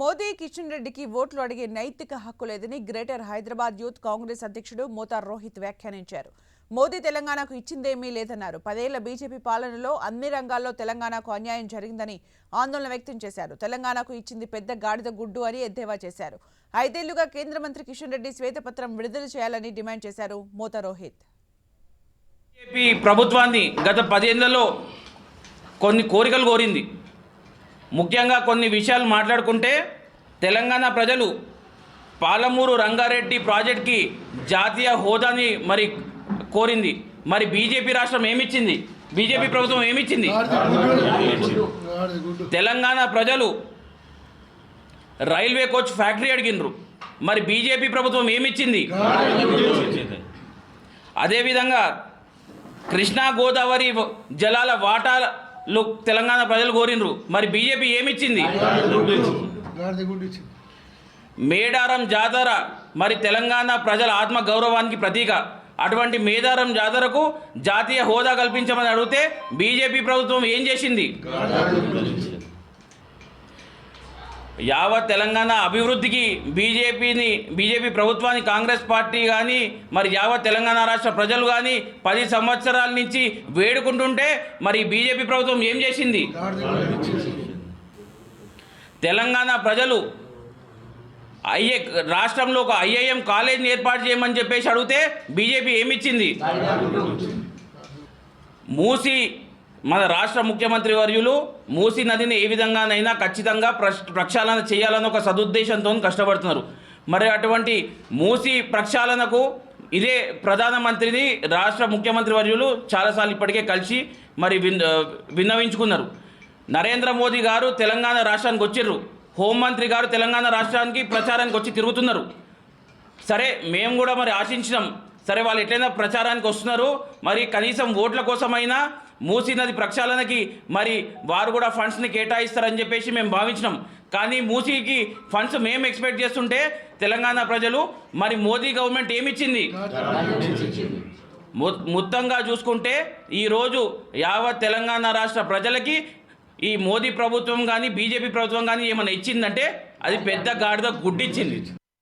మోదీ కిషన్ రెడ్డికి ఓట్లు అడిగే నైతిక హక్కు లేదని గ్రేటర్ హైదరాబాద్ యూత్ కాంగ్రెస్ అధ్యక్షుడు మోతార్ రోహిత్ వ్యాఖ్యానించారు. మోదీ తెలంగాణకు ఇచ్చిందేమీ లేదన్నారు. పదేళ్ళ బీజేపీ పాలనలో అన్ని రంగాల్లో తెలంగాణకు అన్యాయం జరిగిందని ఆందోళన వ్యక్తం చేశారు. తెలంగాణకు ఇచ్చింది పెద్ద గాడిద గుడ్డు అని ఎద్దేవా చేశారు. ఐదేళ్ళుగా కేంద్ర మంత్రి కిషన్ రెడ్డి శ్వేతపత్రం విడుదల చేయాలని డిమాండ్ చేశారు మోతా రోహిత్. బీజేపీ ప్రభుత్వాన్ని గత పదేళ్ళలో కొన్ని కోరికలు కోరింది. ముఖ్యంగా కొన్ని విషయాలు మాట్లాడుకుంటే తెలంగాణ ప్రజలు పాలమూరు రంగారెడ్డి ప్రాజెక్ట్కి జాతీయ హోదాని మరి కోరింది. మరి బీజేపీ రాష్ట్రం ఏమిచ్చింది? బీజేపీ ప్రభుత్వం ఏమిచ్చింది? తెలంగాణ ప్రజలు రైల్వే కోచ్ ఫ్యాక్టరీ అడిగినరు మరి బీజేపీ ప్రభుత్వం ఏమిచ్చింది? అదేవిధంగా కృష్ణా గోదావరి జలాల వాటాల తెలంగాణ ప్రజలు కోరినరు మరి బీజేపీ ఏమిచ్చింది? ఇచ్చింది మేడారం జాతర. మరి తెలంగాణ ప్రజల ఆత్మ గౌరవానికి ప్రతీక. అటువంటి మేడారం జాతరకు జాతీయ హోదా కల్పించమని అడిగితే బీజేపీ ప్రభుత్వం ఏం చేసింది? యావత్ తెలంగాణ అభివృద్ధికి బీజేపీని బీజేపీ ప్రభుత్వాన్ని కాంగ్రెస్ పార్టీ కానీ మరి యావత్ తెలంగాణ రాష్ట్ర ప్రజలు కానీ పది సంవత్సరాల నుంచి వేడుకుంటుంటే మరి బీజేపీ ప్రభుత్వం ఏం చేసింది? తెలంగాణ ప్రజలు ఐఏ రాష్ట్రంలో ఒక ఐఐఎం కాలేజీని ఏర్పాటు చేయమని చెప్పేసి అడిగితే బీజేపీ ఏమిచ్చింది? మూసి మన రాష్ట్ర ముఖ్యమంత్రి వర్యులు మూసీ నదిని ఏ విధంగానైనా ఖచ్చితంగా ప్రక్షాళన చేయాలని ఒక సదుద్దేశంతో కష్టపడుతున్నారు. మరి అటువంటి మూసీ ప్రక్షాళనకు ఇదే ప్రధానమంత్రిని రాష్ట్ర ముఖ్యమంత్రి వర్యులు చాలాసార్లు ఇప్పటికే కలిసి మరి విన్ విన్నవించుకున్నారు. నరేంద్ర మోదీ గారు తెలంగాణ రాష్ట్రానికి వచ్చిర్రు. హోంమంత్రి గారు తెలంగాణ రాష్ట్రానికి ప్రచారానికి వచ్చి తిరుగుతున్నారు. సరే మేము కూడా మరి ఆశించినాం. సరే వాళ్ళు ఎట్లయినా ప్రచారానికి వస్తున్నారు. మరి కనీసం ఓట్ల కోసమైనా మూసీ నది ప్రక్షాళనకి మరి వారు కూడా ఫండ్స్ని కేటాయిస్తారని చెప్పేసి మేము భావించినాం. కానీ మూసీకి ఫండ్స్ మేము ఎక్స్పెక్ట్ చేస్తుంటే తెలంగాణ ప్రజలు మరి మోదీ గవర్నమెంట్ ఏమిచ్చింది? మొత్తంగా చూసుకుంటే ఈరోజు యావత్ తెలంగాణ రాష్ట్ర ప్రజలకి ఈ మోదీ ప్రభుత్వం కానీ బీజేపీ ప్రభుత్వం కానీ ఏమైనా ఇచ్చిందంటే అది పెద్ద గాడిద గుడ్డిచ్చింది.